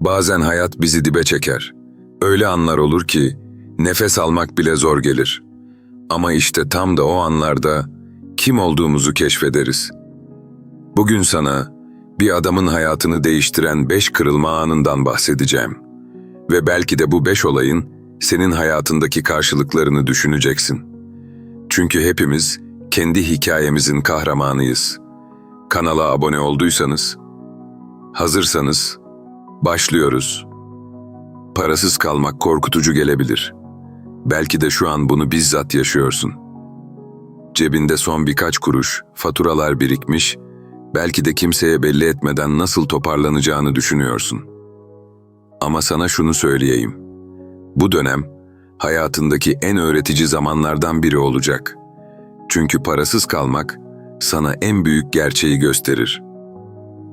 Bazen hayat bizi dibe çeker. Öyle anlar olur ki nefes almak bile zor gelir. Ama işte tam da o anlarda kim olduğumuzu keşfederiz. Bugün sana bir adamın hayatını değiştiren beş kırılma anından bahsedeceğim. Ve belki de bu beş olayın senin hayatındaki karşılıklarını düşüneceksin. Çünkü hepimiz kendi hikayemizin kahramanıyız. Kanala abone olduysanız, hazırsanız başlıyoruz. Parasız kalmak korkutucu gelebilir. Belki de şu an bunu bizzat yaşıyorsun. Cebinde son birkaç kuruş, faturalar birikmiş, belki de kimseye belli etmeden nasıl toparlanacağını düşünüyorsun. Ama sana şunu söyleyeyim. Bu dönem hayatındaki en öğretici zamanlardan biri olacak. Çünkü parasız kalmak sana en büyük gerçeği gösterir.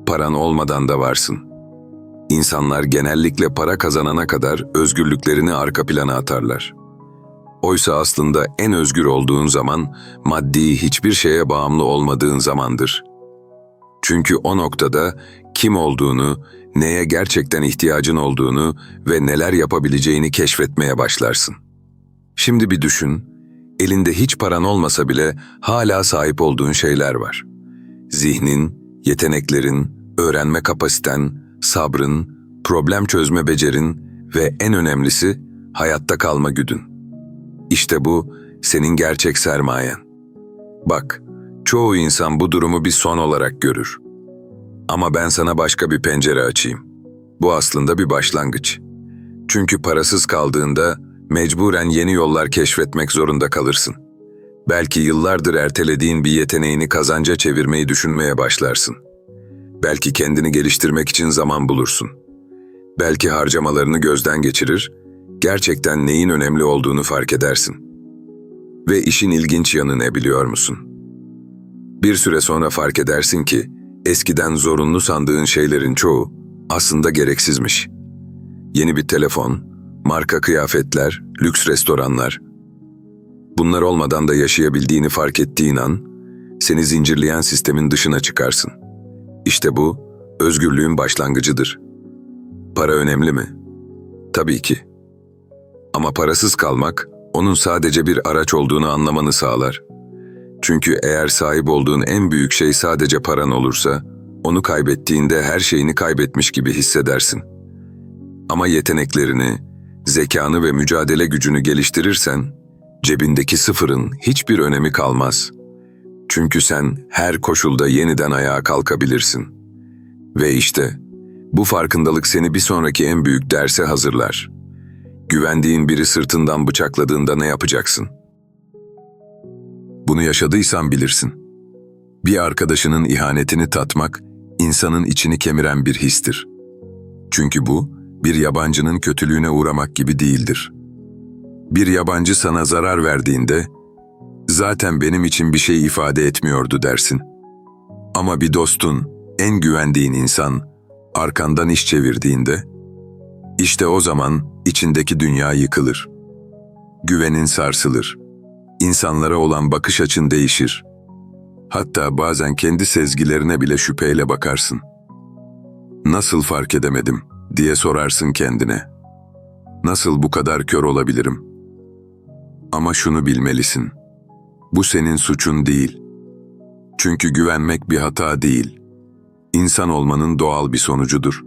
Paran olmadan da varsın. İnsanlar genellikle para kazanana kadar özgürlüklerini arka plana atarlar. Oysa aslında en özgür olduğun zaman maddi hiçbir şeye bağımlı olmadığın zamandır. Çünkü o noktada kim olduğunu, neye gerçekten ihtiyacın olduğunu ve neler yapabileceğini keşfetmeye başlarsın. Şimdi bir düşün, elinde hiç paran olmasa bile hala sahip olduğun şeyler var. Zihnin, yeteneklerin, öğrenme kapasiten, sabrın, problem çözme becerin ve en önemlisi hayatta kalma güdün. İşte bu senin gerçek sermayen. Bak, çoğu insan bu durumu bir son olarak görür. Ama ben sana başka bir pencere açayım. Bu aslında bir başlangıç. Çünkü parasız kaldığında mecburen yeni yollar keşfetmek zorunda kalırsın. Belki yıllardır ertelediğin bir yeteneğini kazanca çevirmeyi düşünmeye başlarsın. Belki kendini geliştirmek için zaman bulursun. Belki harcamalarını gözden geçirir, gerçekten neyin önemli olduğunu fark edersin. Ve işin ilginç yanı ne biliyor musun? Bir süre sonra fark edersin ki eskiden zorunlu sandığın şeylerin çoğu aslında gereksizmiş. Yeni bir telefon, marka kıyafetler, lüks restoranlar. Bunlar olmadan da yaşayabildiğini fark ettiğin an, seni zincirleyen sistemin dışına çıkarsın. İşte bu, özgürlüğün başlangıcıdır. Para önemli mi? Tabii ki. Ama parasız kalmak, onun sadece bir araç olduğunu anlamanı sağlar. Çünkü eğer sahip olduğun en büyük şey sadece paran olursa, onu kaybettiğinde her şeyini kaybetmiş gibi hissedersin. Ama yeteneklerini, zekanı ve mücadele gücünü geliştirirsen, cebindeki sıfırın hiçbir önemi kalmaz. Çünkü sen her koşulda yeniden ayağa kalkabilirsin. Ve işte bu farkındalık seni bir sonraki en büyük derse hazırlar. Güvendiğin biri sırtından bıçakladığında ne yapacaksın? Bunu yaşadıysan bilirsin. Bir arkadaşının ihanetini tatmak, insanın içini kemiren bir histir. Çünkü bu, bir yabancının kötülüğüne uğramak gibi değildir. Bir yabancı sana zarar verdiğinde, zaten benim için bir şey ifade etmiyordu dersin. Ama bir dostun, en güvendiğin insan, arkandan iş çevirdiğinde, işte o zaman içindeki dünya yıkılır. Güvenin sarsılır. İnsanlara olan bakış açın değişir. Hatta bazen kendi sezgilerine bile şüpheyle bakarsın. Nasıl fark edemedim diye sorarsın kendine. Nasıl bu kadar kör olabilirim? Ama şunu bilmelisin. Bu senin suçun değil. Çünkü güvenmek bir hata değil. İnsan olmanın doğal bir sonucudur.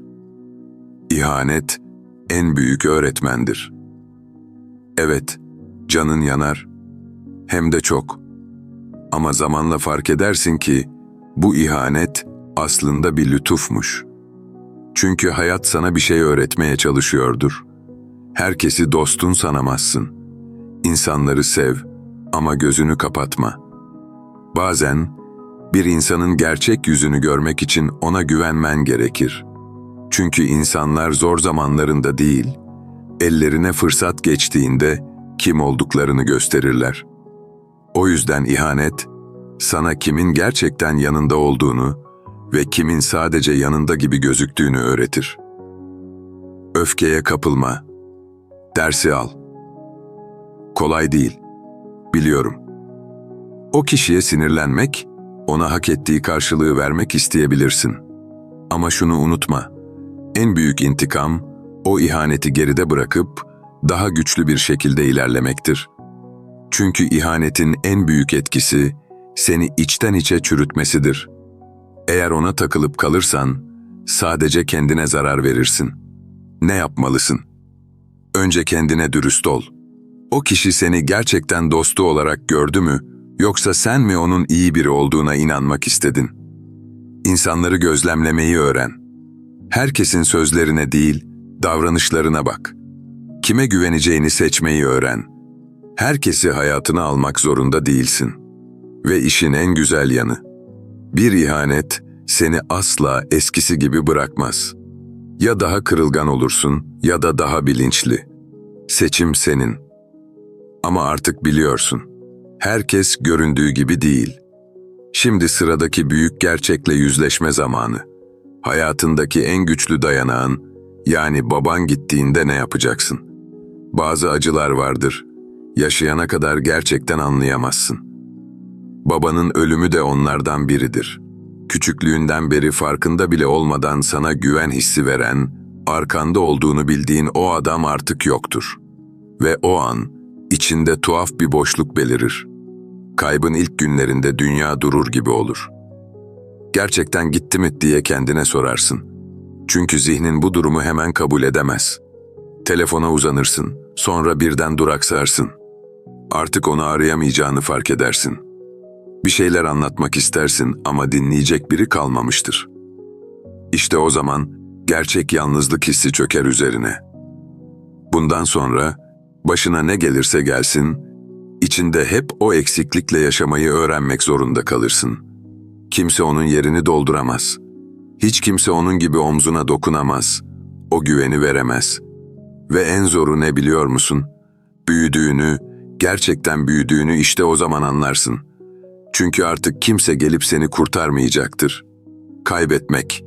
İhanet en büyük öğretmendir. Evet, canın yanar. Hem de çok. Ama zamanla fark edersin ki bu ihanet aslında bir lütufmuş. Çünkü hayat sana bir şey öğretmeye çalışıyordur. Herkesi dostun sanamazsın. İnsanları sev ama gözünü kapatma. Bazen bir insanın gerçek yüzünü görmek için ona güvenmen gerekir. Çünkü insanlar zor zamanlarında değil, ellerine fırsat geçtiğinde kim olduklarını gösterirler. O yüzden ihanet, sana kimin gerçekten yanında olduğunu ve kimin sadece yanında gibi gözüktüğünü öğretir. Öfkeye kapılma. Dersi al. Kolay değil. Biliyorum. O kişiye sinirlenmek, ona hak ettiği karşılığı vermek isteyebilirsin. Ama şunu unutma. en büyük intikam, o ihaneti geride bırakıp daha güçlü bir şekilde ilerlemektir. Çünkü ihanetin en büyük etkisi seni içten içe çürütmesidir. Eğer ona takılıp kalırsan sadece kendine zarar verirsin. Ne yapmalısın? Önce kendine dürüst ol. O kişi seni gerçekten dostu olarak gördü mü yoksa sen mi onun iyi biri olduğuna inanmak istedin? İnsanları gözlemlemeyi öğren. Herkesin sözlerine değil, davranışlarına bak. Kime güveneceğini seçmeyi öğren. Herkesi hayatına almak zorunda değilsin. Ve işin en güzel yanı. Bir ihanet seni asla eskisi gibi bırakmaz. Ya daha kırılgan olursun ya da daha bilinçli. Seçim senin. Ama artık biliyorsun. Herkes göründüğü gibi değil. Şimdi sıradaki büyük gerçekle yüzleşme zamanı. Hayatındaki en güçlü dayanağın, yani baban gittiğinde ne yapacaksın? Bazı acılar vardır. Yaşayana kadar gerçekten anlayamazsın. Babanın ölümü de onlardan biridir. Küçüklüğünden beri farkında bile olmadan sana güven hissi veren, arkanda olduğunu bildiğin o adam artık yoktur. Ve o an içinde tuhaf bir boşluk belirir. Kaybın ilk günlerinde dünya durur gibi olur. Gerçekten gitti mi diye kendine sorarsın. Çünkü zihnin bu durumu hemen kabul edemez. Telefona uzanırsın, sonra birden duraksarsın. Artık onu arayamayacağını fark edersin. Bir şeyler anlatmak istersin ama dinleyecek biri kalmamıştır. İşte o zaman gerçek yalnızlık hissi çöker üzerine. Bundan sonra başına ne gelirse gelsin, içinde hep o eksiklikle yaşamayı öğrenmek zorunda kalırsın. Kimse onun yerini dolduramaz. Hiç kimse onun gibi omzuna dokunamaz. O güveni veremez. Ve en zoru ne biliyor musun? Büyüdüğünü, gerçekten büyüdüğünü işte o zaman anlarsın. Çünkü artık kimse gelip seni kurtarmayacaktır. Kaybetmek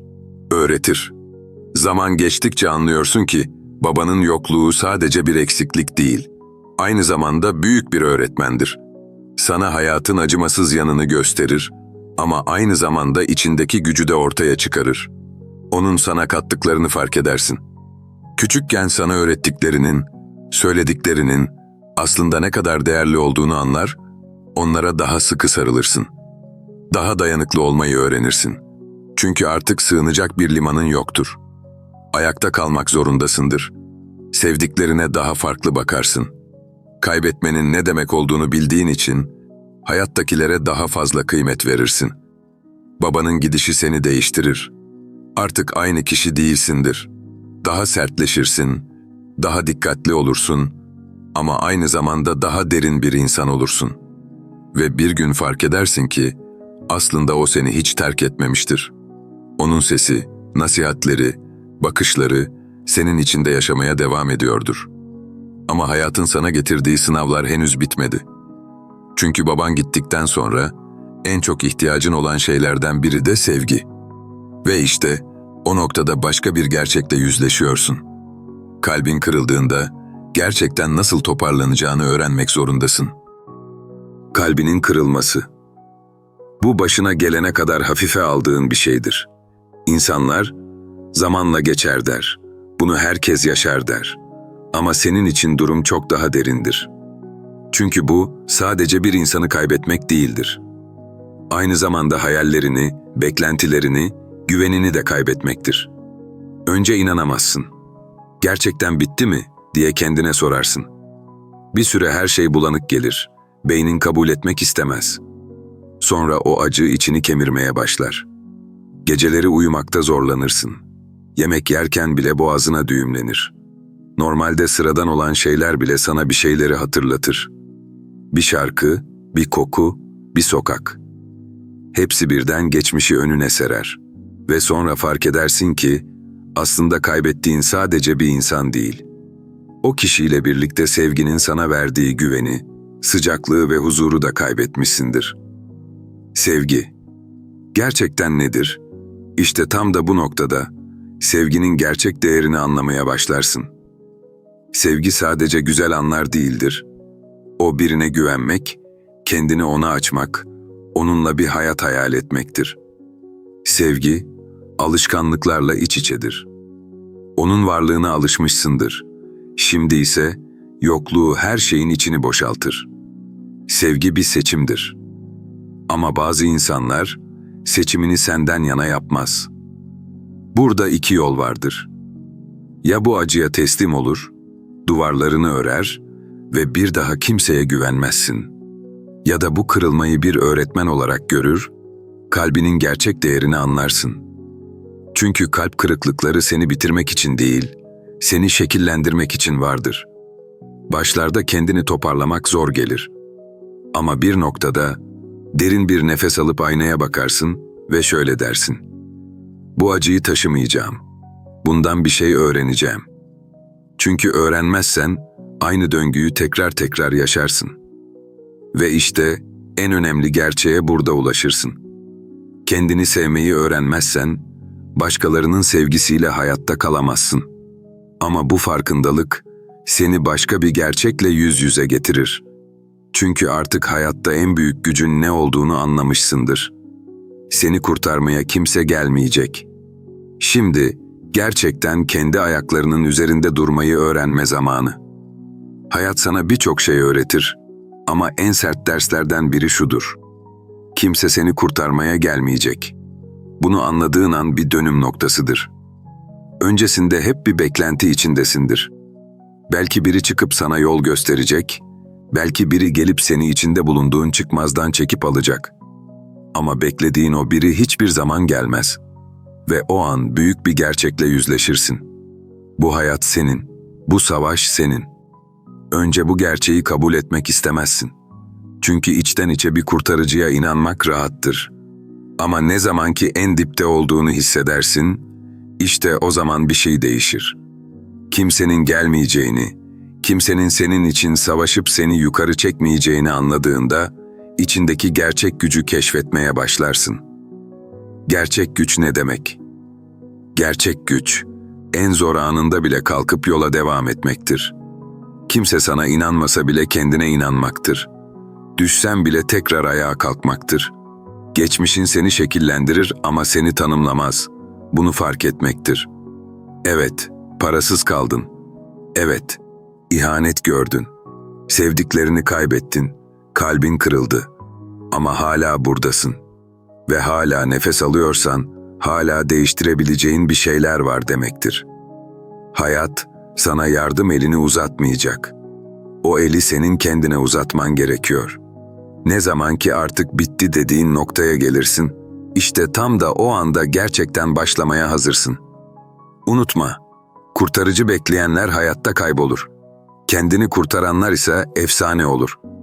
öğretir. Zaman geçtikçe anlıyorsun ki babanın yokluğu sadece bir eksiklik değil, aynı zamanda büyük bir öğretmendir. Sana hayatın acımasız yanını gösterir ama aynı zamanda içindeki gücü de ortaya çıkarır. Onun sana kattıklarını fark edersin. Küçükken sana öğrettiklerinin, söylediklerinin aslında ne kadar değerli olduğunu anlar, onlara daha sıkı sarılırsın. Daha dayanıklı olmayı öğrenirsin. Çünkü artık sığınacak bir limanın yoktur. Ayakta kalmak zorundasındır. Sevdiklerine daha farklı bakarsın. Kaybetmenin ne demek olduğunu bildiğin için hayattakilere daha fazla kıymet verirsin. Babanın gidişi seni değiştirir. Artık aynı kişi değilsindir. Daha sertleşirsin, daha dikkatli olursun ama aynı zamanda daha derin bir insan olursun. Ve bir gün fark edersin ki aslında o seni hiç terk etmemiştir. Onun sesi, nasihatleri, bakışları senin içinde yaşamaya devam ediyordur. Ama hayatın sana getirdiği sınavlar henüz bitmedi. Çünkü baban gittikten sonra en çok ihtiyacın olan şeylerden biri de sevgi. Ve işte o noktada başka bir gerçekle yüzleşiyorsun. Kalbin kırıldığında gerçekten nasıl toparlanacağını öğrenmek zorundasın. Kalbinin kırılması. Bu başına gelene kadar hafife aldığın bir şeydir. İnsanlar zamanla geçer der. Bunu herkes yaşar der. Ama senin için durum çok daha derindir. Çünkü bu sadece bir insanı kaybetmek değildir. Aynı zamanda hayallerini, beklentilerini, güvenini de kaybetmektir. Önce inanamazsın. Gerçekten bitti mi diye kendine sorarsın. Bir süre her şey bulanık gelir. Beynin kabul etmek istemez. Sonra o acı içini kemirmeye başlar. Geceleri uyumakta zorlanırsın. Yemek yerken bile boğazına düğümlenir. Normalde sıradan olan şeyler bile sana bir şeyleri hatırlatır. Bir şarkı, bir koku, bir sokak. Hepsi birden geçmişi önüne serer. Ve sonra fark edersin ki aslında kaybettiğin sadece bir insan değil. O kişiyle birlikte sevginin sana verdiği güveni, sıcaklığı ve huzuru da kaybetmişsindir. Sevgi. Gerçekten nedir? İşte tam da bu noktada sevginin gerçek değerini anlamaya başlarsın. Sevgi sadece güzel anlar değildir. O birine güvenmek, kendini ona açmak, onunla bir hayat hayal etmektir. Sevgi, alışkanlıklarla iç içedir. Onun varlığına alışmışsındır. Şimdi ise yokluğu her şeyin içini boşaltır. Sevgi bir seçimdir. Ama bazı insanlar seçimini senden yana yapmaz. Burada iki yol vardır. Ya bu acıya teslim olur, duvarlarını örer ve bir daha kimseye güvenmezsin. Ya da bu kırılmayı bir öğretmen olarak görür, kalbinin gerçek değerini anlarsın. Çünkü kalp kırıklıkları seni bitirmek için değil, seni şekillendirmek için vardır. Başlarda kendini toparlamak zor gelir. Ama bir noktada derin bir nefes alıp aynaya bakarsın ve şöyle dersin. Bu acıyı taşımayacağım. Bundan bir şey öğreneceğim. Çünkü öğrenmezsen aynı döngüyü tekrar tekrar yaşarsın. Ve işte en önemli gerçeğe burada ulaşırsın. Kendini sevmeyi öğrenmezsen başkalarının sevgisiyle hayatta kalamazsın. Ama bu farkındalık seni başka bir gerçekle yüz yüze getirir. Çünkü artık hayatta en büyük gücün ne olduğunu anlamışsındır. Seni kurtarmaya kimse gelmeyecek. Şimdi gerçekten kendi ayaklarının üzerinde durmayı öğrenme zamanı. Hayat sana birçok şey öğretir ama en sert derslerden biri şudur. Kimse seni kurtarmaya gelmeyecek. Bunu anladığın an bir dönüm noktasıdır. Öncesinde hep bir beklenti içindesindir. Belki biri çıkıp sana yol gösterecek, belki biri gelip seni içinde bulunduğun çıkmazdan çekip alacak. Ama beklediğin o biri hiçbir zaman gelmez. Ve o an büyük bir gerçekle yüzleşirsin. Bu hayat senin, bu savaş senin. Önce bu gerçeği kabul etmek istemezsin. Çünkü içten içe bir kurtarıcıya inanmak rahattır. Ama ne zamanki en dipte olduğunu hissedersin, işte o zaman bir şey değişir. Kimsenin gelmeyeceğini, kimsenin senin için savaşıp seni yukarı çekmeyeceğini anladığında, içindeki gerçek gücü keşfetmeye başlarsın. Gerçek güç ne demek? Gerçek güç, en zor anında bile kalkıp yola devam etmektir. Kimse sana inanmasa bile kendine inanmaktır. Düşsen bile tekrar ayağa kalkmaktır. Geçmişin seni şekillendirir ama seni tanımlamaz. Bunu fark etmektir. Evet, parasız kaldın. Evet, ihanet gördün. Sevdiklerini kaybettin. Kalbin kırıldı. Ama hala buradasın. Ve hala nefes alıyorsan, hala değiştirebileceğin bir şeyler var demektir. Hayat, sana yardım elini uzatmayacak. O eli senin kendine uzatman gerekiyor. Ne zaman ki artık bitti dediğin noktaya gelirsin, işte tam da o anda gerçekten başlamaya hazırsın. Unutma, kurtarıcı bekleyenler hayatta kaybolur. Kendini kurtaranlar ise efsane olur.''